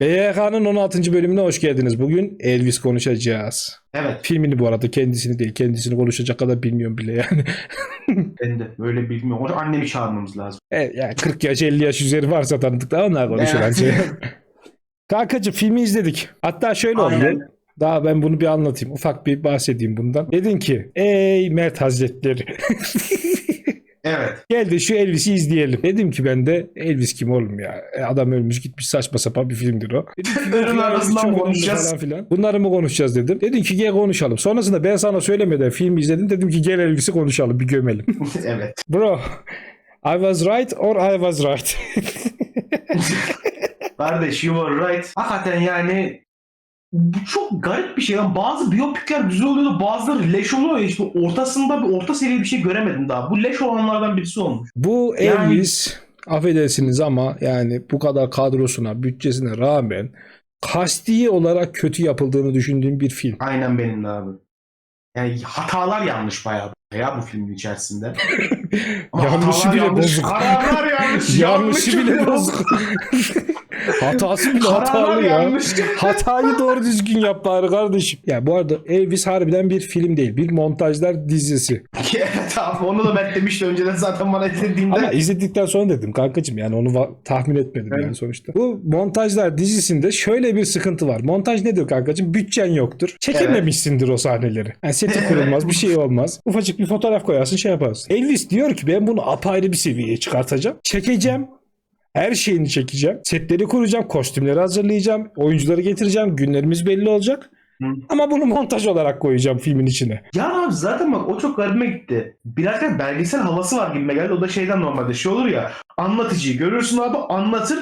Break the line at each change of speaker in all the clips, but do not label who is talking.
BYK'nın 16. bölümüne hoş geldiniz. Bugün Elvis konuşacağız.
Evet
Filmini bu arada kendisini değil. Kendisini konuşacak kadar bilmiyorum bile yani.
ben de böyle bilmiyorum. O annemi çağırmamız lazım.
evet, yani 40 yaş 50 yaş üzeri varsa tanıdıklar onlar konuşur
Evet.
bence. Kankacığım filmi izledik. Hatta şöyle oldu.
Aynen.
Daha ben bunu bir anlatayım. Ufak bir bahsedeyim bundan. Dedin ki ey Mert Hazretleri.
Evet.
Gel de şu Elvis'i izleyelim. Dedim ki ben de Elvis kim oğlum ya? E, Adam ölmüş gitmiş saçma sapan bir filmdir o. Dedim ki,
Bunların
"Yok ya,
arasından
çok önemli
konuşacağız."
Falan filan. Bunları mı konuşacağız dedim. Dedin ki gel konuşalım. Sonrasında ben sana söylemeden film izledim. Dedim ki gel Elvis'i konuşalım bir gömelim.
evet.
Bro I was right or I was right.
Kardeş you were right. Hakikaten yani bu çok garip bir şey. lan. bazı biyopikler güzel oluyor da bazıları leş oluyor. İşte ortasında bir orta seviye bir şey göremedim daha. Bu leş olanlardan birisi olmuş.
Bu
Yani-
Elvis affedersiniz ama yani bu kadar kadrosuna, bütçesine rağmen kasti olarak kötü yapıldığını düşündüğüm bir film.
Aynen benim de abi. Yani hatalar yanlış bayağı ya bu filmin içerisinde.
Yanlışı bile
yanlış,
bozuk.
Kararlar yanlış.
Yanlışı bile
bile
bozuk. Hatası bile hatalı ya. Hatayı doğru düzgün yap bari kardeşim. Ya bu arada Elvis harbiden bir film değil. Bir montajlar dizisi.
evet abi onu da ben demiştim önceden zaten bana izlediğimde.
Ama izledikten sonra dedim kankacığım yani onu tahmin etmedim
Evet.
yani sonuçta. Bu montajlar dizisinde şöyle bir sıkıntı var. Montaj nedir kankacığım? Bütçen yoktur. Çekememişsindir o sahneleri. Yani seti
Evet.
kurulmaz bir şey olmaz. Ufacık bir fotoğraf koyarsın şey yaparsın. Elvis diyor ki ben bunu apayrı bir seviyeye çıkartacağım. Çekeceğim. Her şeyini çekeceğim. Setleri kuracağım. Kostümleri hazırlayacağım. Oyuncuları getireceğim. Günlerimiz belli olacak.
Hı.
Ama bunu montaj olarak koyacağım filmin içine.
Ya abi zaten bak o çok garibime gitti. Biraz da belgesel havası var gibime geldi. O da şeyden normalde şey olur ya. Anlatıcıyı görürsün abi anlatır.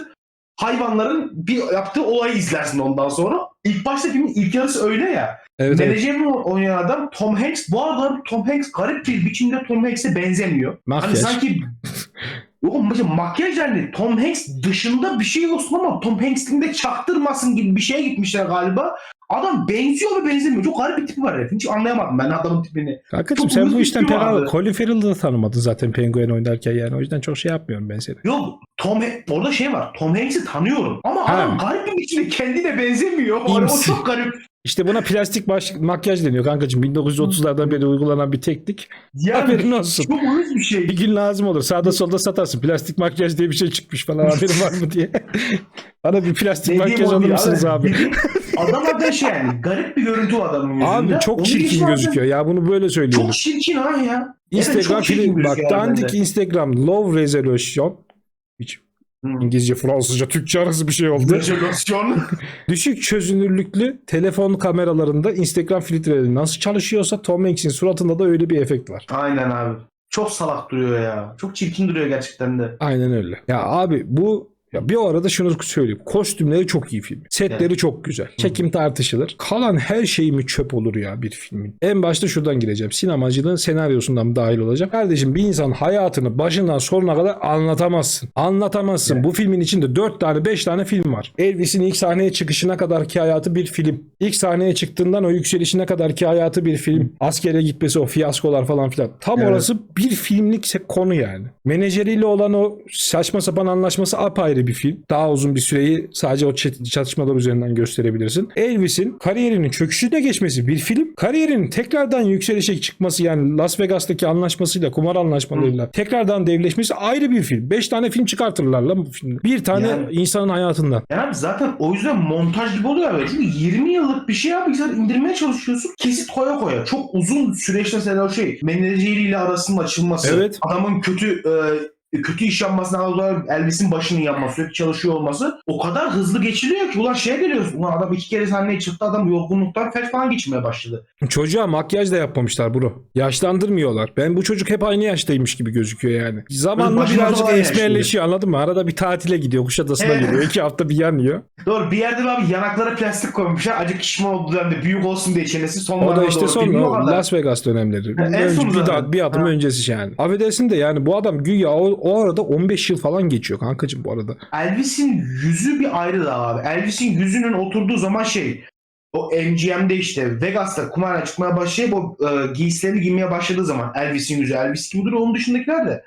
Hayvanların bir yaptığı olayı izlersin ondan sonra. İlk başta filmin ilk yarısı öyle ya.
Evet, evet.
Menajerini oynayan adam Tom Hanks. Bu arada Tom Hanks garip bir biçimde Tom Hanks'e benzemiyor.
Makyaj.
Hani sanki Yok mesela makyaj yani Tom Hanks dışında bir şey olsun ama Tom Hanks'in de çaktırmasın gibi bir şeye gitmişler galiba. Adam benziyor mu benzemiyor. Çok garip bir tipi var herifin. Hiç anlayamadım ben adamın tipini. Çok
sen bu işten pek. Colin Farrell'ı da tanımadın zaten Penguin oynarken yani. O yüzden çok şey yapmıyorum ben seni.
Yok Tom orada şey var. Tom Hanks'i tanıyorum. Ama
Ha.
adam garip bir biçimde kendine benzemiyor. Hani o
İmsi.
çok garip.
İşte buna plastik baş, makyaj deniyor kankacığım. 1930'lardan beri uygulanan bir teknik.
Yani
Haberin olsun.
çok uyuz bir şey.
Bir gün lazım olur. Sağda solda satarsın. Plastik makyaj diye bir şey çıkmış falan haberin var mı diye. Bana bir plastik
Dediğim
makyaj
o
alır mısınız abi?
Dediğim- Adam zaten şey yani garip bir görüntü var adamın yüzünde.
Abi çok
Onun
çirkin gözüküyor ya bunu böyle söylüyorum.
Çok çirkin ha ya.
Instagram
çirkin
film bak dandik. Instagram low resolution hiç. İngilizce, Fransızca, Türkçe arası bir şey oldu. Düşük çözünürlüklü telefon kameralarında Instagram filtreleri nasıl çalışıyorsa Tom Hanks'in suratında da öyle bir efekt var.
Aynen abi. Çok salak duruyor ya. Çok çirkin duruyor gerçekten de.
Aynen öyle. Ya abi bu ya bir arada şunu söyleyeyim. Kostümleri çok iyi film. Setleri
Evet.
çok güzel. Çekim tartışılır. Kalan her şey mi çöp olur ya bir filmin? En başta şuradan gireceğim. Sinemacılığın senaryosundan dahil olacağım. Kardeşim bir insan hayatını başından sonuna kadar anlatamazsın. Anlatamazsın.
Evet.
Bu filmin içinde 4 tane 5 tane film var. Elvis'in ilk sahneye çıkışına kadarki hayatı bir film. İlk sahneye çıktığından o yükselişine kadarki hayatı bir film. Askere gitmesi o fiyaskolar falan filan. Tam
Evet.
orası bir filmlik konu yani. Menajeriyle olan o saçma sapan anlaşması apayrı bir film. Daha uzun bir süreyi sadece o çatışmalar üzerinden gösterebilirsin. Elvis'in kariyerinin çöküşüne geçmesi bir film. Kariyerinin tekrardan yükselişe çıkması yani Las Vegas'taki anlaşmasıyla, kumar anlaşmalarıyla tekrardan devleşmesi ayrı bir film. 5 tane film çıkartırlar lan bu filmde. Bir tane
Yani-
insanın hayatından.
Yani zaten o yüzden montaj gibi oluyor abi. Çünkü 20 yıllık bir şey abi sen indirmeye çalışıyorsun. Kesit koya koya. Çok uzun süreçte mesela şey menajeriyle arasının açılması.
Evet.
Adamın kötü e, kötü iş yapmasına olarak Elvis'in başının yanması, sürekli çalışıyor olması o kadar hızlı geçiliyor ki ulan şeye geliyorsun. Ulan adam iki kere sahneye çıktı adam yorgunluktan felç falan geçirmeye başladı.
Çocuğa makyaj da yapmamışlar bro. Yaşlandırmıyorlar. Ben bu çocuk hep aynı yaştaymış gibi gözüküyor yani. Zamanla
Başına
birazcık
falan
esmerleşiyor anladın mı? Arada bir tatile gidiyor. Kuşadası'na
Evet.
geliyor. İki hafta bir yanıyor.
Doğru bir yerde de abi yanaklara plastik koymuşlar. Acık şişman olduğu dönemde büyük olsun diye çenesi sonlarına
O da işte
doğru da.
Las Vegas dönemleri.
En
Önce
son
bir,
zaten.
da- bir adım
Ha.
öncesi yani. Affedersin de yani bu adam güya o, o arada 15 yıl falan geçiyor kankacım bu arada.
Elvis'in yüzü bir ayrı da abi. Elvis'in yüzünün oturduğu zaman şey o MGM'de işte Vegas'ta kumarhane çıkmaya başlayıp o e, giysilerini giymeye başladığı zaman Elvis'in yüzü Elvis gibi duruyor. Onun dışındakiler de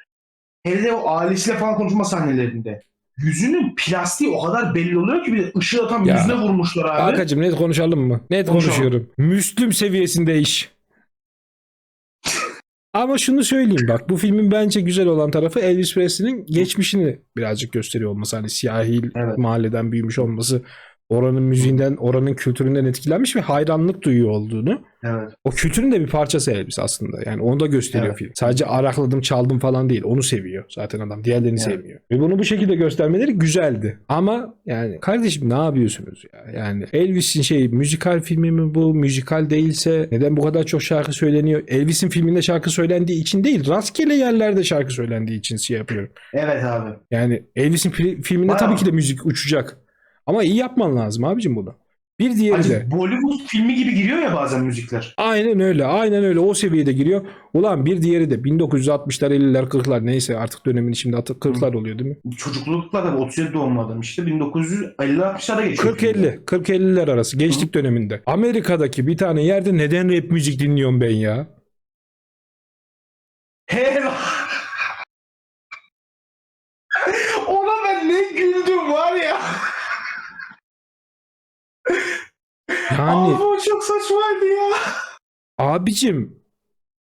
hele de o ailesiyle falan konuşma sahnelerinde yüzünün plastiği o kadar belli oluyor ki bir de ışığı tam
Ya.
yüzüne vurmuşlar abi.
Hakan'cığım net konuşalım mı? Net
Konuşalım.
konuşuyorum. Müslüm seviyesinde iş. Ama şunu söyleyeyim bak bu filmin bence güzel olan tarafı Elvis Presley'nin geçmişini birazcık gösteriyor olması. Hani siyahi
Evet.
mahalleden büyümüş olması, oranın müziğinden, oranın kültüründen etkilenmiş ve hayranlık duyuyor olduğunu.
Evet.
O kültürün de bir parçası Elvis aslında. Yani onu da gösteriyor
Evet.
film. Sadece arakladım, çaldım falan değil. Onu seviyor zaten adam. Diğerlerini
Evet.
sevmiyor. Ve bunu bu şekilde göstermeleri güzeldi. Ama yani kardeşim ne yapıyorsunuz ya? Yani Elvis'in şey müzikal filmi mi bu? Müzikal değilse neden bu kadar çok şarkı söyleniyor? Elvis'in filminde şarkı söylendiği için değil. Rastgele yerlerde şarkı söylendiği için şey yapıyorum.
Evet abi.
Yani Elvis'in fi- filminde
Bayağı.
tabii ki de müzik uçacak. Ama iyi yapman lazım abicim bunu. Bir diğeri de.
Bollywood filmi gibi giriyor ya bazen müzikler.
Aynen öyle. Aynen öyle. O seviyede giriyor. Ulan bir diğeri de 1960'lar 50'ler 40'lar neyse artık dönemin şimdi artık 40'lar oluyor değil mi?
Çocuklukla da 37 doğumlu adam işte 1950-60'lara geçiyor.
40-50. 40-50'ler arası. Gençlik döneminde. Amerika'daki bir tane yerde neden rap müzik dinliyorum ben ya?
He Ona ben ne güldüm var ya.
Yani
Abi o çok saçmaydı ya.
abicim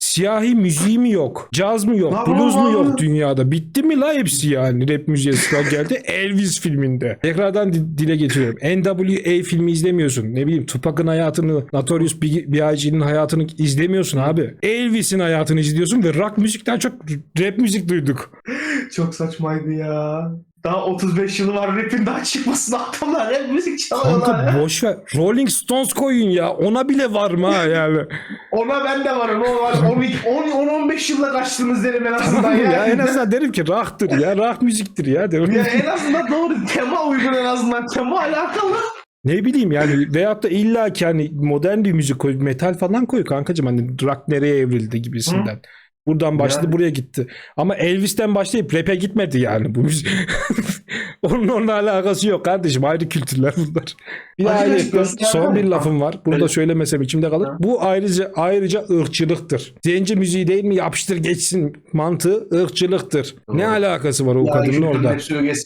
siyahi müziği mi yok? Caz mı yok?
Lan
Blues mu yok dünyada? Bitti mi la hepsi yani? Rap müziğe sıra geldi. Elvis filminde. Tekrardan di- dile getiriyorum. NWA filmi izlemiyorsun. Ne bileyim Tupac'ın hayatını, Notorious B.I.G.'nin hayatını izlemiyorsun abi. Elvis'in hayatını izliyorsun ve rock müzikten çok rap müzik duyduk.
Çok saçmaydı ya. Daha 35 yılı var rapin daha çıkmasına adamlar hep müzik çalıyorlar
Kanka
ya.
boş ver. Rolling Stones koyun ya. Ona bile var mı ha yani?
Ona ben de varım o var 10-15 yılla kaçtınız derim en azından
Tamam
ya.
ya en azından derim ki rock'tır ya. Rock müziktir ya. derim.
Ya en azından doğru tema uygun en azından tema alakalı.
Ne bileyim yani veyahut da illa ki hani modern bir müzik koy, metal falan koy kankacığım hani rock nereye evrildi gibisinden. Buradan başladı
Yani.
buraya gitti. Ama Elvis'ten başlayıp rap'e gitmedi yani bu müzik. Onun onunla alakası yok kardeşim. Ayrı kültürler bunlar. Bir
gösterdi
son bir
mi?
lafım var. Bunu da
Öyle.
söylemesem içimde kalır.
Ha.
Bu ayrıca ayrıca ırkçılıktır. Zenci müziği değil mi yapıştır geçsin mantığı ırkçılıktır. Ne
Doğru.
alakası var o kadının orada?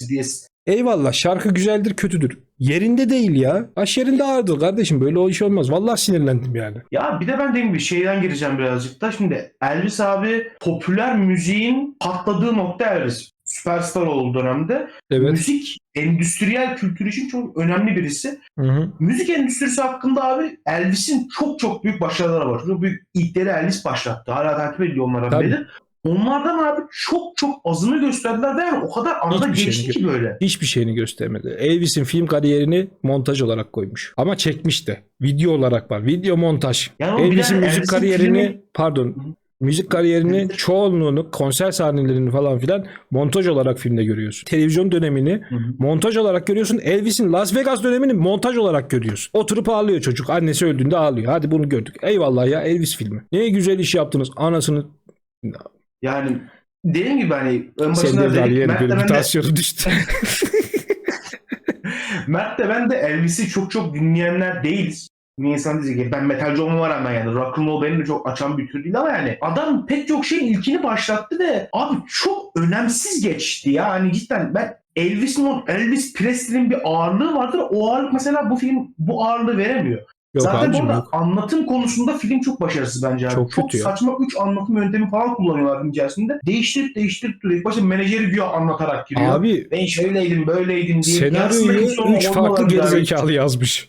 Diyesi.
Eyvallah şarkı güzeldir kötüdür. Yerinde değil ya. Baş yerinde ağırdır kardeşim. Böyle o iş olmaz. Vallahi sinirlendim yani.
Ya bir de ben dediğim gibi şeyden gireceğim birazcık da. Şimdi Elvis abi popüler müziğin patladığı nokta Elvis. Süperstar olduğu dönemde.
Evet.
Müzik endüstriyel kültür için çok önemli birisi.
Hı hı.
Müzik endüstrisi hakkında abi Elvis'in çok çok büyük başarıları var. Çok büyük ilkleri Elvis başlattı. Hala takip ediyor
Tabii.
beri. Onlardan abi çok çok azını gösterdiler ve yani o kadar anda
Hiçbir
geçti
şeyini
ki böyle.
Hiçbir şeyini göstermedi. Elvis'in film kariyerini montaj olarak koymuş. Ama çekmiş de. Video olarak var. Video montaj.
Yani
Elvis'in müzik
Elvis'in
kariyerini
filmi-
pardon müzik kariyerini çoğunluğunu konser sahnelerini falan filan montaj olarak filmde görüyorsun. Televizyon dönemini
Hı hı.
montaj olarak görüyorsun. Elvis'in Las Vegas dönemini montaj olarak görüyorsun. Oturup ağlıyor çocuk. Annesi öldüğünde ağlıyor. Hadi bunu gördük. Eyvallah ya Elvis filmi. Ne güzel iş yaptınız. Anasını
Yani dediğim gibi hani ön
Senden
dedik, Mert de ben de-
düştü.
Mert de ben de Elvis'i çok çok dinleyenler değiliz. Bir insan diyecek ki ben metalci olmama rağmen yani rock and roll beni de çok açan bir tür değil ama yani adam pek çok şeyin ilkini başlattı ve abi çok önemsiz geçti ya. Hani cidden ben Elvis'in o Elvis Presley'nin bir ağırlığı vardır. O ağırlık mesela bu film bu ağırlığı veremiyor.
Yok
Zaten
abicim
bu arada
yok.
anlatım konusunda film çok başarısız bence abi.
Çok
Çok,
kötü ya.
saçma 3 anlatım yöntemi falan kullanıyorlar film içerisinde. Değiştirip değiştirip duruyor. İlk başta menajeri diyor anlatarak giriyor.
Abi
ben şöyleydim böyleydim diye. Yarısında
senaryoyu
kim sonra
3
onunla
farklı gerizekalı yazmış.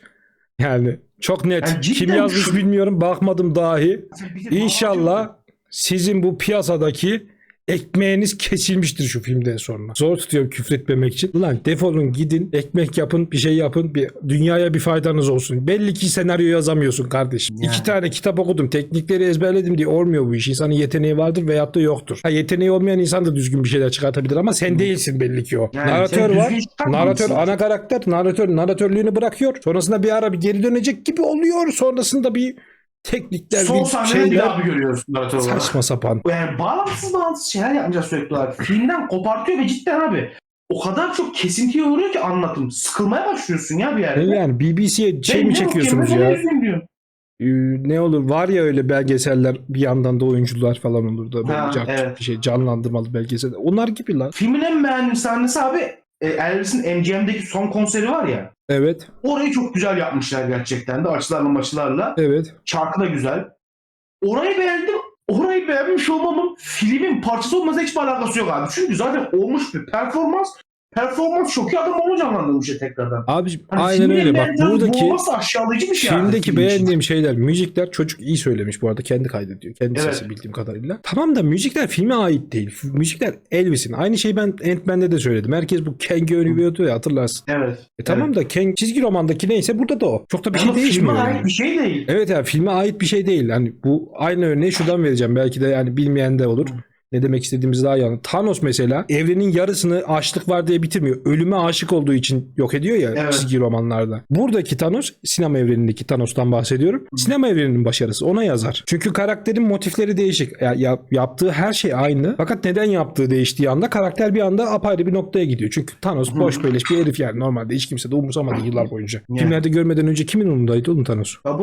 Yani çok net.
Yani
Kim yazmış
şu-
bilmiyorum. Bakmadım dahi. İnşallah sizin bu piyasadaki ekmeğiniz kesilmiştir şu filmden sonra. Zor tutuyorum küfretmemek için. Ulan defolun gidin ekmek yapın bir şey yapın bir dünyaya bir faydanız olsun. Belli ki senaryo yazamıyorsun kardeşim.
Yani.
İki tane kitap okudum teknikleri ezberledim diye olmuyor bu iş. İnsanın yeteneği vardır veyahut da yoktur. Ha, yeteneği olmayan insan da düzgün bir şeyler çıkartabilir ama sen değilsin belli ki o.
Yani
naratör var. Naratör ana karakter. Naratör naratörlüğünü bırakıyor. Sonrasında bir ara bir geri dönecek gibi oluyor. Sonrasında bir teknikler
Son
bir
sahnede bir daha görüyoruz naratör olarak.
saçma sapan.
Yani bağlantısız bağlantısız şeyler yapmayacağız sürekli olarak. Filmden kopartıyor ve cidden abi o kadar çok kesintiye uğruyor ki anlatım. Sıkılmaya başlıyorsun ya bir yerde.
Yani BBC'ye şey mi çekiyorsunuz ya? Ee, ne olur var ya öyle belgeseller bir yandan da oyuncular falan olur da böyle
Ha,
cart-
evet.
şey canlandırmalı belgeseller. Onlar gibi lan.
Filmin en beğendiğim sahnesi abi e, Elvis'in MGM'deki son konseri var ya.
Evet.
Orayı çok güzel yapmışlar gerçekten de açılarla maçlarla.
Evet.
Şarkı da güzel. Orayı beğendim. Orayı beğenmiş olmamın filmin parçası olmasına hiçbir alakası yok abi. Çünkü zaten olmuş bir performans. Performans çok iyi adam onu canlandırmış ya tekrardan.
Abi
Hani
aynen öyle. Bak
beğendiğim
buradaki
aşağılayıcı bir şey abi
filmdeki
film için.
beğendiğim şeyler, müzikler çocuk iyi söylemiş bu arada. Kendi kaydediyor. Kendi
Evet.
sesi bildiğim kadarıyla. Tamam da müzikler filme ait değil. Müzikler Elvis'in. Aynı şeyi ben Ant-Man'de de söyledim. Herkes bu Kang'i övüyordu ya hatırlarsın.
Evet.
E tamam da Kang çizgi romandaki neyse burada da o. Çok da bir şey
Ama filme
değişmiyor.
ait
yani.
bir şey değil.
Evet yani filme ait bir şey değil. Hani bu aynı örneği şuradan vereceğim. Belki de yani bilmeyen de olur. Ne demek istediğimiz daha iyi. Thanos mesela evrenin yarısını açlık var diye bitirmiyor. Ölüme aşık olduğu için yok ediyor ya
Evet.
çizgi romanlarda. Buradaki Thanos sinema evrenindeki Thanos'tan bahsediyorum. Sinema evreninin başarısı ona yazar. Çünkü karakterin motifleri değişik. Ya, ya- yaptığı her şey aynı. Fakat neden yaptığı değiştiği anda karakter bir anda apayrı bir noktaya gidiyor. Çünkü Thanos boş beleş bir herif yani normalde hiç kimse de umursamadı yıllar boyunca.
Yani.
Filmlerde görmeden önce kimin umurundaydı oğlum Thanos?
Ya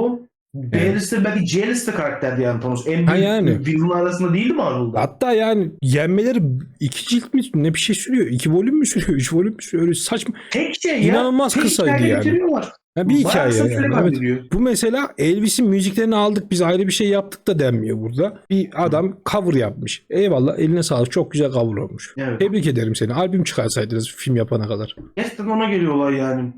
B-liste belki C-liste karakterdi yani Thanos. En
Ha
büyük
yani.
villain arasında değildi Marvel'da.
Hatta yani yenmeleri iki cilt mi ne bir şey sürüyor? iki volüm mü sürüyor? Üç volüm mü sürüyor? Öyle saçma.
Tek şey ya.
İnanılmaz
tek
kısaydı yani. Ya bir hikaye yani. Evet. Bu mesela Elvis'in müziklerini aldık biz ayrı bir şey yaptık da denmiyor burada. Bir adam cover yapmış. Eyvallah eline sağlık çok güzel cover olmuş.
Evet.
Tebrik ederim seni. Albüm çıkarsaydınız film yapana kadar.
Gerçekten ona geliyorlar yani.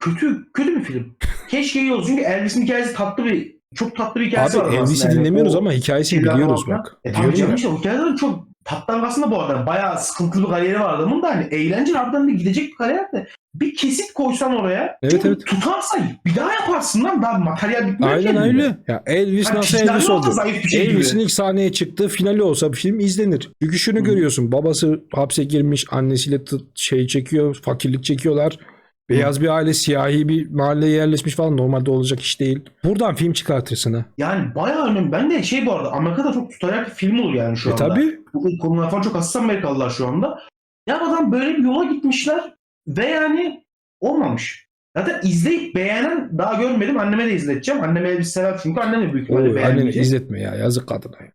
Kötü kötü bir film. Keşke iyi olsun çünkü Elvis'in hikayesi tatlı bir çok tatlı bir hikayesi var.
Abi Elvis'i
yani.
dinlemiyoruz
O
ama hikayesini biliyoruz
falan.
bak.
E tabii canım
ya.
işte o hikayelerin çok tatlı aslında bu arada. Bayağı sıkıntılı bir kariyeri var adamın da hani eğlenceli harbiden de gidecek bir kariyer de bir kesit koysan oraya.
Evet, evet.
tutarsa bir daha yaparsın lan daha materyal bitmiyor
Aynen öyle. Ya Elvis
Hani
nasıl Elvis oldu?
şey.
Elvis'in ilk sahneye çıktığı finali olsa bir film izlenir. Çünkü şunu
Hı.
görüyorsun. Babası hapse girmiş, annesiyle şey çekiyor, fakirlik çekiyorlar. Beyaz bir aile, siyahi bir mahalleye yerleşmiş falan. Normalde olacak iş değil. Buradan film çıkartırsın ha.
Yani bayağı önemli. Ben de şey bu arada Amerika'da çok tutarak bir film olur yani şu
E
anda.
tabi.
Bu konular falan çok hassas Amerikalılar şu anda. Ya adam böyle bir yola gitmişler ve yani olmamış. Zaten izleyip beğenen daha görmedim. Anneme de izleteceğim. Anneme Elvis sever çünkü annem de büyük ihtimalle
Anneni
beğenmeyecek.
izletme ya. Yazık kadına. ya.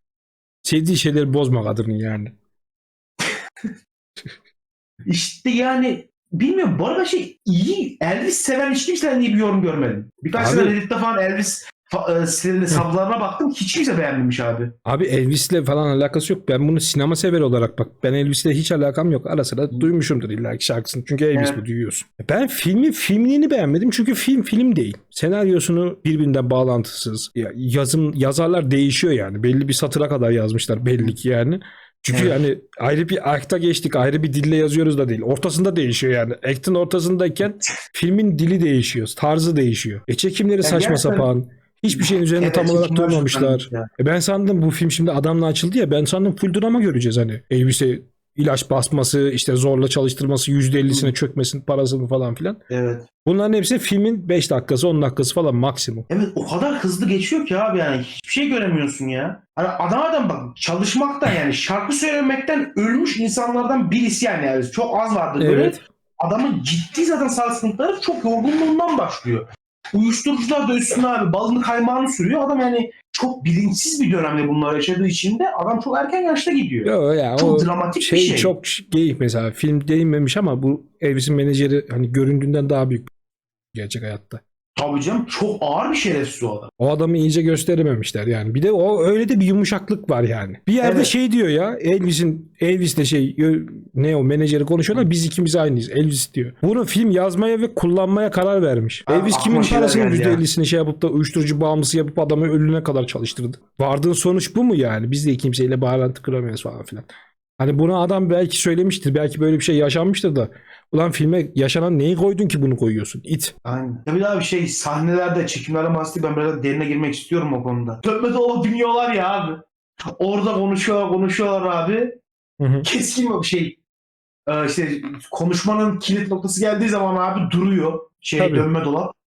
Sevdiği şeyleri bozma kadının yani.
İşte yani bilmiyorum. Bu arada şey iyi. Elvis seven hiç kimseden iyi bir yorum görmedim. Birkaç sene Reddit'te falan Elvis e, sitelerinde sablarına baktım. Hiç kimse beğenmemiş abi.
Abi Elvis'le falan alakası yok. Ben bunu sinema sever olarak bak. Ben Elvis'le hiç alakam yok. Ara sıra duymuşumdur illa ki şarkısını. Çünkü Elvis
Evet.
bu duyuyorsun. Ben filmin filmliğini beğenmedim. Çünkü film film değil. Senaryosunu birbirinden bağlantısız. Ya, yazım yazarlar değişiyor yani. Belli bir satıra kadar yazmışlar belli ki yani. Çünkü
Evet.
yani ayrı bir akta geçtik. Ayrı bir dille yazıyoruz da değil. Ortasında değişiyor yani. Act'in ortasındayken filmin dili değişiyor. Tarzı değişiyor. E çekimleri saçma
gerçekten-
sapan. Hiçbir şeyin üzerine
Evet,
tam olarak durmamışlar. E ben sandım bu film şimdi adamla açıldı ya ben sandım full drama göreceğiz hani. Elbise ilaç basması işte zorla çalıştırması %50'sine çökmesin parasını falan filan.
Evet.
Bunların hepsi filmin 5 dakikası 10 dakikası falan maksimum.
Evet o kadar hızlı geçiyor ki abi yani hiçbir şey göremiyorsun ya. Hani adam adam bak çalışmaktan yani şarkı söylemekten ölmüş insanlardan birisi yani, yani çok az vardır böyle.
Evet.
Adamın ciddi zaten sağlık sıkıntıları çok yorgunluğundan başlıyor. Uyuşturucular da üstüne abi balını kaymağını sürüyor. Adam yani çok bilinçsiz bir dönemde bunları yaşadığı için de adam çok erken yaşta gidiyor.
Yo ya
çok
o
dramatik
şey,
bir şey.
çok geyik mesela film değinmemiş ama bu Elvis'in menajeri hani göründüğünden daha büyük gerçek hayatta.
Tabii canım çok ağır bir şerefsiz o adam.
O adamı iyice gösterememişler yani. Bir de o öyle de bir yumuşaklık var yani. Bir yerde
Evet.
şey diyor ya Elvis'in Elvis'le şey ne o menajeri konuşuyorlar biz ikimiz aynıyız. Elvis diyor. Bunu film yazmaya ve kullanmaya karar vermiş.
Abi,
Elvis kimin parasının
geldi ya.
%50'sini şey yapıp da uyuşturucu bağımlısı yapıp adamı ölüne kadar çalıştırdı. Vardığın sonuç bu mu yani? Biz de kimseyle bağlantı kuramıyoruz falan filan. Hani bunu adam belki söylemiştir. Belki böyle bir şey yaşanmıştır da. Ulan filme yaşanan neyi koydun ki bunu koyuyorsun? İt.
Aynen. Ya bir daha bir şey sahnelerde çekimlerde bahsedeyim ben biraz derine girmek istiyorum o konuda. Dönme dolaba biniyorlar ya abi. Orada konuşuyorlar konuşuyorlar abi.
Hı hı.
Keskin bir şey. Ee, işte konuşmanın kilit noktası geldiği zaman abi duruyor. Şey
Tabii.
dönme dolap.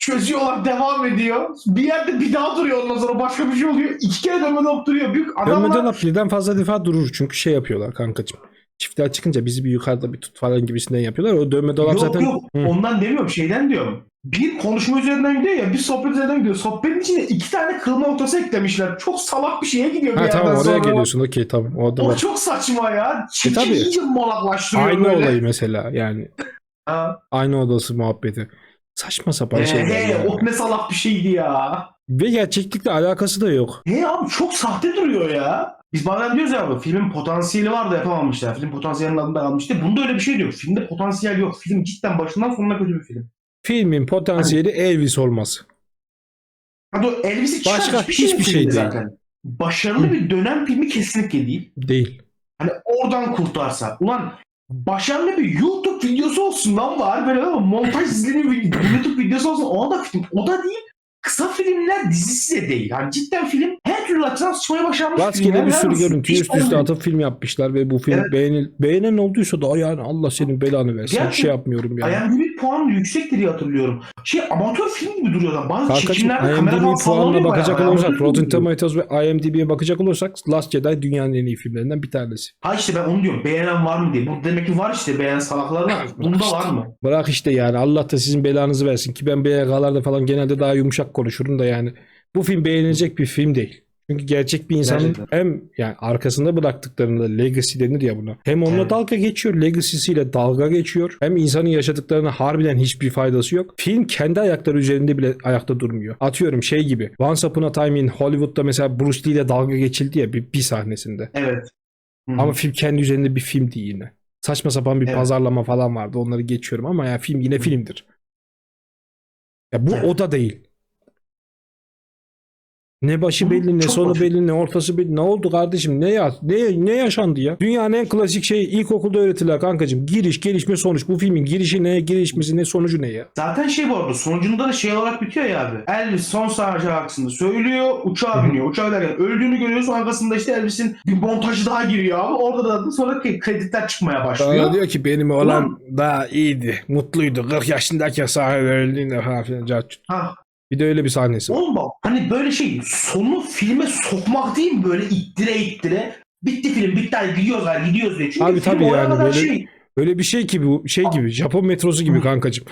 Çözüyorlar devam ediyor. Bir yerde bir daha duruyor ondan sonra başka bir şey oluyor. İki kere dönme dolap duruyor. Büyük adamlar
dolap birden fazla defa durur çünkü şey yapıyorlar kankacığım. çiftler çıkınca bizi bir yukarıda bir tut falan gibisinden yapıyorlar. O dönme dolap
yok
zaten
yok
Hı.
ondan demiyorum şeyden diyorum. Bir konuşma üzerinden gidiyor ya bir sohbet üzerinden gidiyor. Sohbetin içine iki tane kılma noktası eklemişler. Çok salak bir şeye gidiyor bir
Ha tamam oraya
sonra.
geliyorsun. Okey tamam.
O
var.
çok saçma ya. Çirkin
tabii.
iyice molaklaştırıyor
Aynı
böyle.
olayı mesela yani.
Ha.
Aynı odası muhabbeti. Saçma sapan şeyler.
he,
yani.
o ne salak bir şeydi ya.
Ve gerçeklikle alakası da yok.
He abi çok sahte duruyor ya. Biz bazen diyoruz ya abi filmin potansiyeli var da yapamamışlar. Film potansiyelinin adında kalmıştı. Bunda öyle bir şey yok. Filmde potansiyel yok. Film cidden başından sonuna kötü bir film.
Filmin potansiyeli Elvis olması.
Hadi o Elvis'i çıkar
Başka
hiçbir şey,
hiçbir şey
filmde
değil.
zaten. Başarılı bir dönem filmi kesinlikle değil.
Değil.
Hani oradan kurtarsa. Ulan başarılı bir YouTube videosu olsun lan var böyle ama montaj izleniyor bir YouTube videosu olsun o da film. O da değil. Kısa filmler dizisi de değil. Yani cidden film her türlü açıdan sıçmaya başarmış.
Rastgele bir sürü
hiç
görüntüyü üst üste atıp film yapmışlar ve bu film
Evet.
beğenil, beğenen olduysa da yani Allah senin belanı versin.
Gerçekten-
şey yapmıyorum yani.
IMDb puanı yüksek diye hatırlıyorum. Şey amatör film gibi duruyor adam. Bazı
Kankacığım
çekimlerde kamera
puanına bakacak
bayağı.
olursak Rotten. Tomatoes ve IMDb'ye bakacak olursak Last Jedi dünyanın en iyi filmlerinden bir tanesi.
Ha işte ben onu diyorum. Beğenen var mı diye. Bu demek ki var işte beğenen salaklar var. Bunda
İşte.
var mı?
Bırak işte yani Allah da sizin belanızı versin ki ben BYK'larda falan genelde daha yumuşak konuşurum da yani bu film beğenilecek bir film değil. Çünkü gerçek bir insanın
Gerçekten.
hem yani arkasında bıraktıklarında legacy denir ya buna. Hem onunla
Evet.
dalga geçiyor, legacy'siyle dalga geçiyor. Hem insanın yaşadıklarına harbiden hiçbir faydası yok. Film kendi ayakları üzerinde bile ayakta durmuyor. Atıyorum şey gibi. Once Upon a Time in Hollywood'da mesela Bruce Lee ile dalga geçildi ya bir, bir sahnesinde.
Evet. Hı.
Ama film kendi üzerinde bir film değil yine. Saçma sapan bir
Evet.
pazarlama falan vardı. Onları geçiyorum ama ya film yine filmdir. Ya bu
Evet.
o da değil. Ne başı belli, ne
çok
sonu
başı.
belli, ne ortası belli. Ne oldu kardeşim? Ne ya ne ne yaşandı ya? Dünyanın en klasik şeyi ilkokulda öğretirler kankacığım. Giriş, gelişme, sonuç. Bu filmin girişi ne, gelişmesi ne, sonucu ne ya?
Zaten şey bu arada sonucunda da şey olarak bitiyor ya abi. Elvis son sahne şarkısını söylüyor. Uçağa biniyor. Uçağa derken öldüğünü görüyorsun. Arkasında işte Elvis'in bir montajı daha giriyor abi. Orada da sonra kreditler çıkmaya başlıyor.
Sonra diyor ki benim olan daha iyiydi, mutluydu. 40 yaşındayken sahnede öldüğünde falan filan.
Ha,
Bir de öyle bir sahnesi var.
bak hani böyle şey sonu filme sokmak değil mi böyle ittire ittire. Bitti film bitti hadi gidiyoruz hadi gidiyoruz diye. Çünkü
Abi tabii yani böyle-
şey.
Öyle bir şey ki bu şey gibi Japon metrosu gibi
Hı.
kankacığım.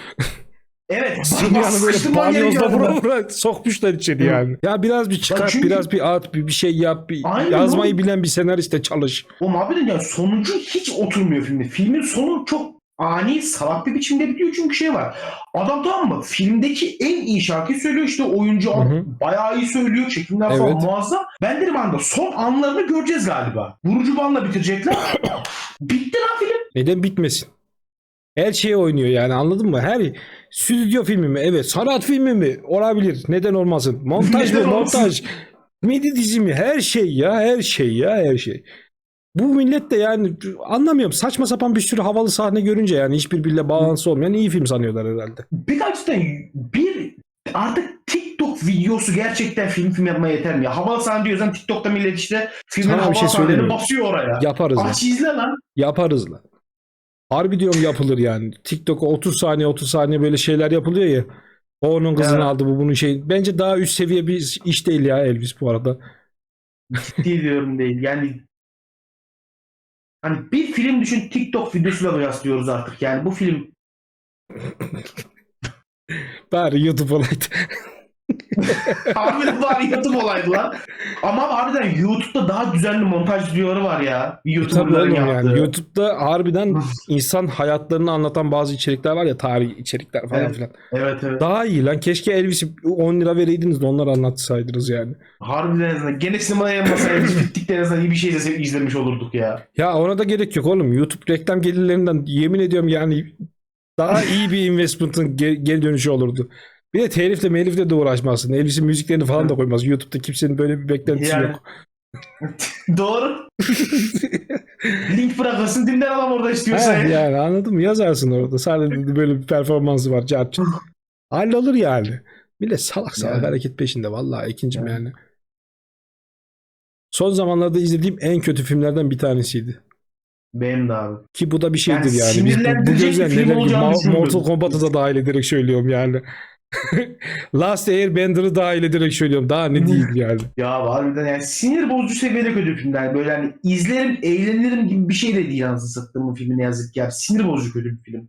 Evet.
Seni yani böyle balyozla vura vura sokmuşlar içeri yani. Ya biraz bir çıkart,
çünkü-
biraz bir at, bir, bir şey yap, bir
Aynen
yazmayı
oğlum.
bilen bir senariste çalış.
O muhabbetin yani sonucu hiç oturmuyor filmde. Filmin sonu çok ani salak bir biçimde bitiyor çünkü şey var. Adam tamam mı? Filmdeki en iyi şarkıyı söylüyor işte oyuncu
Hı hı.
bayağı iyi söylüyor. Çekimler falan
Evet.
muazzam. Ben dedim anda son anlarını göreceğiz galiba. Vurucu banla bitirecekler. Bitti lan film.
Neden bitmesin? Her şeye oynuyor yani anladın mı? Her stüdyo filmi mi? Evet. Sanat filmi mi? Olabilir. Neden olmasın? Montaj mı?
Olmasın?
Montaj. Midi dizi mi? Her şey ya. Her şey ya. Her şey. Bu millet de yani anlamıyorum. Saçma sapan bir sürü havalı sahne görünce yani hiçbirbiriyle bağlantısı olmayan iyi film sanıyorlar herhalde.
Birkaç tane bir artık TikTok videosu gerçekten film film yapmaya yeter mi? Ya havalı sahne diyorsan TikTok'ta millet işte
bir
havalı
şey
sahnelerini basıyor oraya.
Yaparız. lan.
Aç izle lan.
Yaparız lan. Harbi diyorum yapılır yani. TikTok'a 30 saniye 30 saniye böyle şeyler yapılıyor ya. O onun kızını
Evet.
aldı bu bunun şey. Bence daha üst seviye bir iş değil ya Elvis bu arada.
Ciddi diyorum değil. Yani hani bir film düşün TikTok videosuyla kıyaslıyoruz artık. Yani bu film
Bari YouTube olaydı.
harbiden bari YouTube olaydı lan. Ama harbiden YouTube'da daha düzenli montaj videoları var ya.
Tabii
YouTuber'ların yaptığı.
yani. YouTube'da harbiden insan hayatlarını anlatan bazı içerikler var ya tarih içerikler falan
Evet.
filan.
Evet evet.
Daha iyi lan. Keşke Elvis'i 10 lira vereydiniz de onları anlatsaydınız yani.
Harbiden. Gene sinemaya yanmasaydı biz bittik de en azından iyi bir şey izlemiş olurduk ya.
Ya ona da gerek yok oğlum. YouTube reklam gelirlerinden yemin ediyorum yani daha iyi bir investment'ın ge- geri dönüşü olurdu. Bir de telifle melifle de uğraşmazsın. Elvis'in müziklerini falan da koymaz. YouTube'da kimsenin böyle bir beklentisi
Yani.
yok.
Doğru. Link bırakırsın dinler adam orada istiyorsa.
Evet, yani anladın mı? Yazarsın orada. Sadece böyle bir performansı var. Cart. Hallolur yani. Millet salak salak
Yani.
hareket peşinde. Vallahi ikincim
Yani.
yani. Son zamanlarda izlediğim en kötü filmlerden bir tanesiydi.
Benim de abi.
Ki bu da bir şeydir
Yani
yani. Biz bu, bu
sinirlendirecek
gözle
film
neler
olacağını
Ma-
düşünmüyorum.
Mortal Kombat'ı da dahil ederek söylüyorum yani. Last Airbender'ı dahil ederek söylüyorum. Daha ne diyeyim yani.
Ya harbiden yani sinir bozucu seviyede kötü filmler. Böyle hani izlerim, eğlenirim gibi bir şey de değil anasını sattığım bu filmi ne yazık ki. Yani sinir bozucu kötü bir film.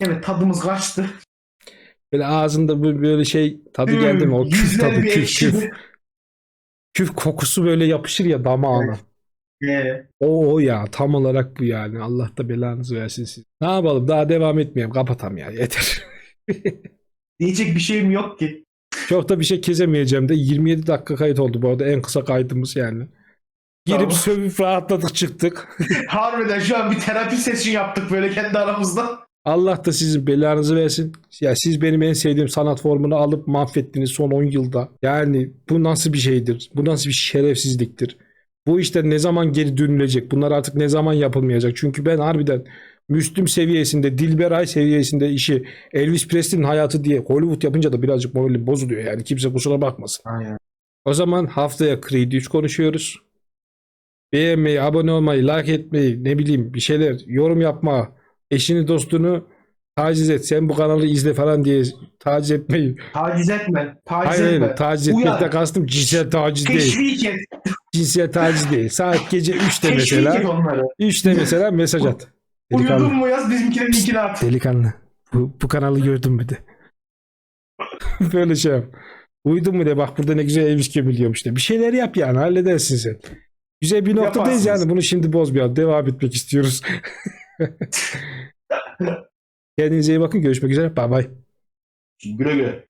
Evet tadımız kaçtı.
Böyle ağzında böyle şey tadı geldi mi? O küf tadı küf küf. Küf kokusu böyle yapışır ya damağına.
Evet.
O o ya tam olarak bu yani. Allah da belanızı versin siz. Ne yapalım daha devam etmeyelim. Kapatam ya yeter.
Diyecek bir şeyim yok ki.
Çok da bir şey kezemeyeceğim de 27 dakika kayıt oldu bu arada en kısa kaydımız yani. Girip
Tamam.
sövüp rahatladık çıktık.
Harbiden şu an bir terapi session yaptık böyle kendi aramızda.
Allah da sizin belanızı versin. Ya siz benim en sevdiğim sanat formunu alıp mahvettiniz son 10 yılda. Yani bu nasıl bir şeydir? Bu nasıl bir şerefsizliktir? Bu işler ne zaman geri dönülecek? Bunlar artık ne zaman yapılmayacak? Çünkü ben harbiden Müslüm seviyesinde, Dilberay seviyesinde işi Elvis Presley'nin hayatı diye Hollywood yapınca da birazcık moralim bozuluyor. Yani kimse kusura bakmasın.
Aynen.
O zaman haftaya Creed 3 konuşuyoruz. Beğenmeyi, abone olmayı, like etmeyi, ne bileyim bir şeyler, yorum yapma, eşini dostunu taciz et. Sen bu kanalı izle falan diye taciz etmeyi.
Taciz etme. Taciz
Hayır
etme.
hayır taciz
Uyar.
etmekte kastım cinsel taciz değil.
Teşvik et.
Cinsel taciz değil. Saat gece 3'te
Teşvik et
mesela.
onları.
3'te mesela mesaj at.
Uyudun mu yaz bizimkinin linkini at.
Delikanlı. Bu, bu kanalı gördün mü de. Böyle şey yap. Uydun mu de bak burada ne güzel ev biliyorum işte. Bir şeyler yap yani halledersin sen. Güzel bir noktadayız
Yaparsınız.
yani bunu şimdi bozmayalım. Devam etmek istiyoruz. Kendinize iyi bakın. Görüşmek üzere. Bay bay.
Güle güle.